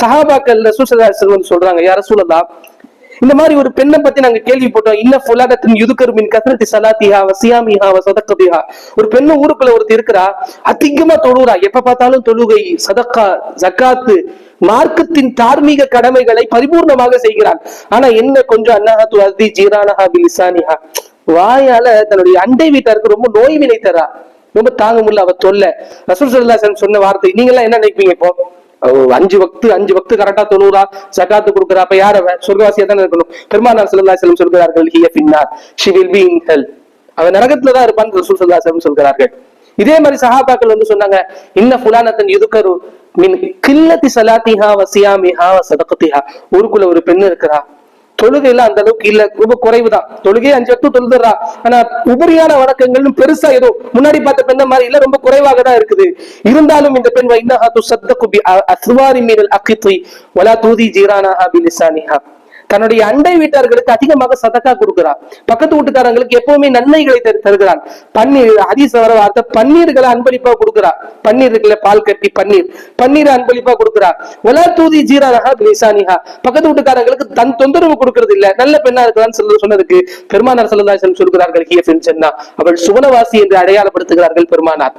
சஹாபாக்கள் ரசூசதாசன் சொல்றாங்க யார சூழலா இந்த மாதிரி ஒரு பெண்ணை பத்தி நாங்க கேள்விப்பட்டோம். இன்ன ஃபுலாகத்தின் யுதுக்கர் மின் கசரத்தி சலாத்திஹா வசியாமிஹா வசதக்கதிஹா ஒரு பெண்ணு ஊருக்குள்ள ஒருத்தர் இருக்கிறா அதிகமா தொழுறா. எப்ப பார்த்தாலும் தொழுகை சதக்கா ஜக்காத்து மார்க்கத்தின் தார்மீக கடமைகளை பரிபூர்ணமாக செய்கிறாள். ஆனா என்ன கொஞ்சம் அன்னஹா துவதி ஜீரானஹா பிலிசானிஹா. வாயால தன்னுடைய அண்டை வீட்டாருக்கு ரொம்ப நோய் வினை தரா ரொம்ப தாங்க முடியல அவ தொல்ல. ரசூல் சல்லாசன் சொன்ன வார்த்தை. நீங்க எல்லாம் என்ன நினைப்பீங்க இப்போ? அஞ்சு வக்து அஞ்சு வக்து கரெக்டா தொண்ணூறா சகாத்து கொடுக்குறா. அப்ப யார் சொர்க்கவாசியா தானே இருக்கணும். பெருமானார் சல்லா செல்லம் சொல்கிறார்கள் ஹிய பின்னார் she will be in hell அவன் நரகத்துல தான் இருப்பான் ரசூல் சல்லா செல்லம் சொல்கிறார்கள். இதே மாதிரி சஹாபாக்கள் வந்து சொன்னாங்க இன்ன புலானத்தன் யுதுக்கரு மின் கில்லத்தி சலாத்திஹா வசியாமிஹா சதகத்திஹா ஊருக்குள்ள ஒரு பெண் இருக்கிறா. தொழுகையில அந்த அளவுக்கு இல்ல. ரொம்ப குறைவுதான். தொழுகை அஞ்சு வக்து தொழுதுறா ஆனா உபரியான வணக்கங்கள்னு பெருசா ஏதோ முன்னாடி பார்த்த பெண்ண மாதிரி இல்ல ரொம்ப குறைவாக தான் இருக்குது. இருந்தாலும் இந்த பெண் வைன்னஹா துசத்தகு பி அஸ்வாரி மீனல் அகித்தி வலா தூதி ஜீரானஹா பிலிசானிஹா. தன்னுடைய அண்டை வீட்டார்களுக்கு அதிகமாக சதக்கா கொடுக்கிறார். பக்கத்து வீட்டுக்காரங்களுக்கு எப்பவுமே நன்மைகளை தருகிறான் பன்னீர் ஹதீஸ் வர வார்த்தை பன்னீர்களை அன்பளிப்பா கொடுக்கிறார். பன்னீர் இருக்குல்ல பால் கட்டி பன்னீர். பன்னீர் அன்பளிப்பா கொடுக்கிறார். ஒலா தூதி ஜீரானஹா பிலிசானிஹா பக்கத்து வீட்டுக்காரங்களுக்கு தன் தொந்தரவு கொடுக்கறது இல்ல. நல்ல பெண்ணா இருக்கிறான்னு சொல்ல சொன்னதுக்கு பெருமானார் சல்லல்லாஹு சொல்கிறார்கள் ஹியஃபின் சென்னா அவள் சுவனவாசி என்று அடையாளப்படுத்துகிறார்கள் பெருமானார்.